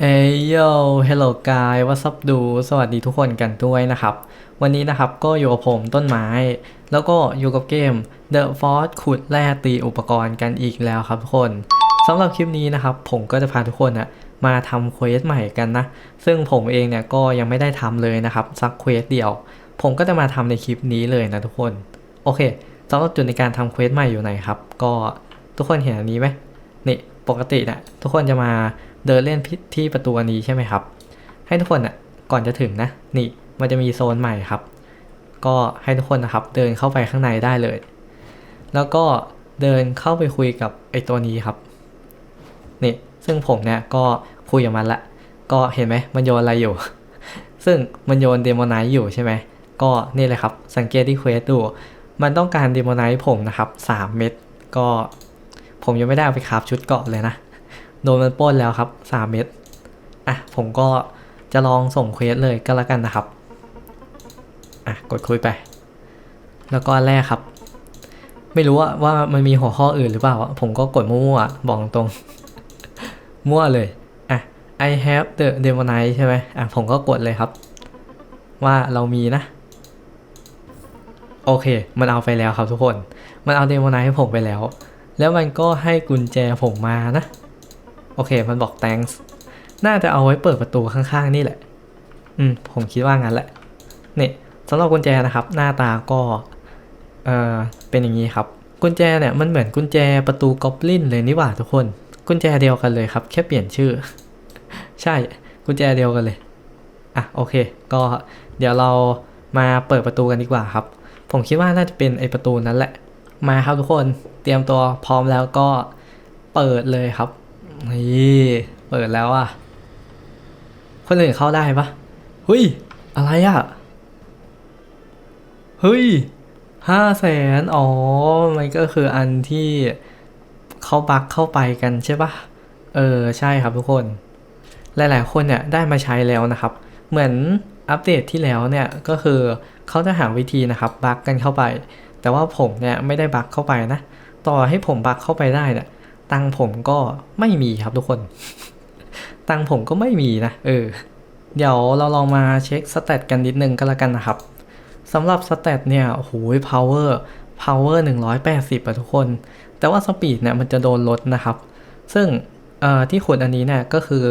เอ้ยโย hello guy what's up ดู สวัสดีทุกคนกันด้วยนะครับ วันนี้นะครับก็อยู่กับผมต้นไม้ แล้วก็อยู่กับเกม The Force ขุดแร่ตีอุปกรณ์กันอีกแล้วครับทุกคนสำหรับคลิปนี้นะครับ ผมก็จะพาทุกคนนะมาทำเควสใหม่กันนะ ซึ่งผมเองเนี่ยก็ยังไม่ได้ทำเลยนะครับสักเควสเดียว ผมก็จะมาทำในคลิปนี้เลยนะทุกคน โอเคสำหรับจุดในการทำเควสใหม่อยู่ไหนครับ ก็ทุกคนเห็นอันนี้ไหมนี่ปกติเนี่ยทุกคนจะมา เดินเล่นที่ประตูอันนี้ใช่ไหมครับ ให้ทุกคนอะก่อนจะถึงนะนี่มันจะมีโซนใหม่ครับ ก็ให้ทุกคนนะครับเดินเข้าไปข้างในได้เลย แล้วก็เดินเข้าไปคุยกับไอ้ตัวนี้ครับนี่ซึ่งผมเนี่ยก็คุยกับมันละ ก็เห็นไหมมันโยนอะไรอยู่ ซึ่งมันโยนเดโมไนท์อยู่ใช่ไหมก็นี่เลยครับสังเกตที่เควสดู มันต้องการเดโมไนท์ผมนะครับ 3 เม็ดก็ผมยังไม่ได้เอาไปคราฟชุดเกาะเลยนะ โดนมันป้นแล้วครับ 3 เม็ดอะผมก็จะลองส่งเควสเลยก็แล้วกันนะครับ อะกดคุยไป แล้วก็แรกครับ ไม่รู้ว่าว่ามันมีหัวข้ออื่นหรือเปล่า ผมก็กดมั่วๆบอกตรง มั่วเลย อะ I have the demonite ใช่ไหมอะผมก็กดเลยครับ ว่าเรามีนะ โอเค มันเอาไปแล้วครับทุกคน มันเอาเดโมไนให้ผมไปแล้ว แล้วมันก็ให้กุญแจผมมานะ โอเค มันบอก thanks น่าจะเอาไว้เปิดประตูข้างๆ นี่แหละ อืม ผมคิดว่างั้นแหละ นี่สำหรับกุญแจนะครับ หน้าตาก็ เออเป็นอย่างนี้ครับ กุญแจเนี่ยมันเหมือนกุญแจประตูกอบลินเลยนี่หว่าทุกคน กุญแจเดียวกันเลยครับ แค่เปลี่ยนชื่อ ใช่ กุญแจเดียวกันเลย อะ โอเค ก็เดี๋ยวเรามาเปิดประตูกันดีกว่าครับ ผมคิดว่าน่าจะเป็นไอประตูนั้นแหละ มาครับทุกคน เตรียมตัวพร้อมแล้วก็เปิดเลยครับ นี่เปิดแล้วอะ คนอื่นเข้าได้ปะเฮ้ย อะไรอะ เฮ้ยห้าแสนอ๋อ มันก็คืออันที่เขาบักเข้าไปกันใช่ปะเออ ใช่ครับทุกคน หลาย ๆ คนเนี่ยได้มาใช้แล้วนะครับ เหมือนอัปเดตที่แล้วเนี่ยก็คือเขาจะหาวิธีนะครับบักกันเข้าไป แต่ว่าผมเนี่ยไม่ได้บักเข้าไปนะ ต่อให้ผมบักเข้าไปได้เนี่ย ตังผมก็ไม่มีครับทุกคน ตังผมก็ไม่มีนะ เออ เดี๋ยวเราลองมาเช็คสเตตกันนิดนึงก็แล้วกันนะครับสำหรับสเตตเนี่ยโอ้โห power power 180อะทุกคน แต่ว่าสปีดเนี่ยมันจะโดนลดนะครับ ซึ่งเอ่อที่ขุดอันนี้เนี่ยก็คือ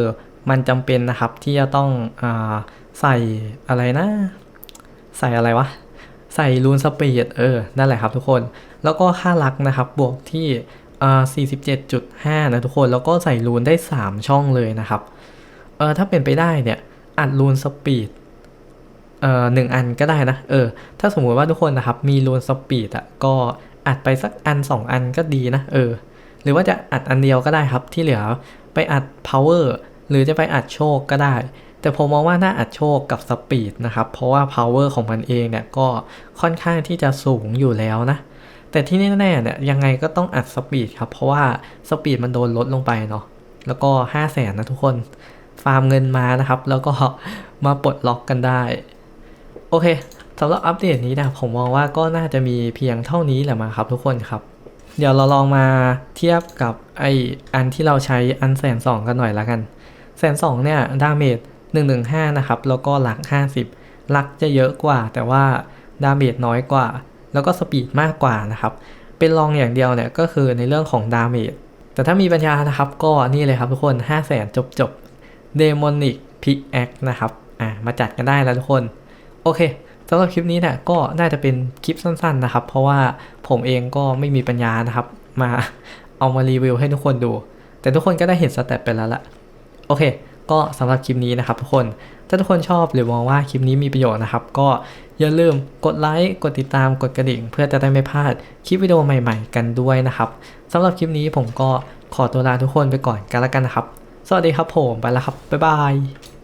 มันจำเป็นนะครับที่จะต้องอาใส่อะไรนะ ใส่อะไรวะ ใส่รูนสปีดเออ นั่นแหละครับทุกคน แล้วก็ค่าลักนะครับ บวกที่ อ่า47.5 นะทุกคน แล้วก็ใส่รูนได้ 3 ช่องเลยนะครับ เออถ้าเป็นไปได้เนี่ย อัดรูนสปีดเอ่อหนึ่งอันก็ได้นะ เออ ถ้าสมมุติว่าทุกคนนะครับ มีรูนสปีดอะ ก็อัดไปสักอัน 2 อันก็ดีนะ เออ หรือว่าจะอัดอันเดียวก็ได้ครับ ที่เหลือไปอัด power หรือจะไปอัดโชคก็ได้ แต่ผมมองว่าน่าอัดโชคกับสปีดนะครับ เพราะว่า power ของมันเองเนี่ยก็ค่อนข้างที่จะสูงอยู่แล้วนะ แต่ที่แน่ๆเนี่ยยังไงก็ต้องอัดสปีดครับ เพราะว่าสปีดมันโดนลดลงไปเนาะแล้วก็5 0 0แสนนะทุกคน ฟาร์มเงินมานะครับ แล้วก็มาปลดล็อกกันได้ โอเคสำหรับอัปเดตนี้นะผมมองว่าก็น่าจะมีเพียงเท่านี้แหละมาครับทุกคนครับ เดี๋ยวเราลองมาเทียบกับไออันที่เราใช้อันแสนสองกันหน่อยละกันแสนสองเนี่ยดาเมจหนึ่งหนึ่งห้านะครับ แล้วก็หลักห้าสิบลักจะเยอะกว่า แต่ว่าดาเมจน้อยกว่า แล้วก็สปีดมากกว่านะครับ เป็นรองอย่างเดียวเนี่ยก็คือในเรื่องของดาเมจแต่ถ้ามีปัญญานะครับก็นี่เลยครับทุกคน 5 0 0แสนจบจบเดมอนิกพิกแอคนะครับอะมาจัดกันได้แล้วทุกคน โอเคสำหรับคลิปนี้เนี่ยก็น่าจะเป็นคลิปสั้นๆนะครับ เพราะว่าผมเองก็ไม่มีปัญญานะครับ มาเอามารีวิวให้ทุกคนดู แต่ทุกคนก็ได้เห็นสเต็ปไปแล้วละโอเค ก็สำหรับคลิปนี้นะครับทุกคน ถ้าทุกคนชอบหรือมองว่าคลิปนี้มีประโยชน์นะครับ ก็อย่าลืมกดไลค์ กดติดตาม กดกระดิ่ง เพื่อจะได้ไม่พลาดคลิปวิดีโอใหม่ๆ กันด้วยนะครับสำหรับคลิปนี้ผมก็ขอตัวลาทุกคนไปก่อนกันแล้วกันนะครับ สวัสดีครับผม ไปแล้วครับ บ๊ายบาย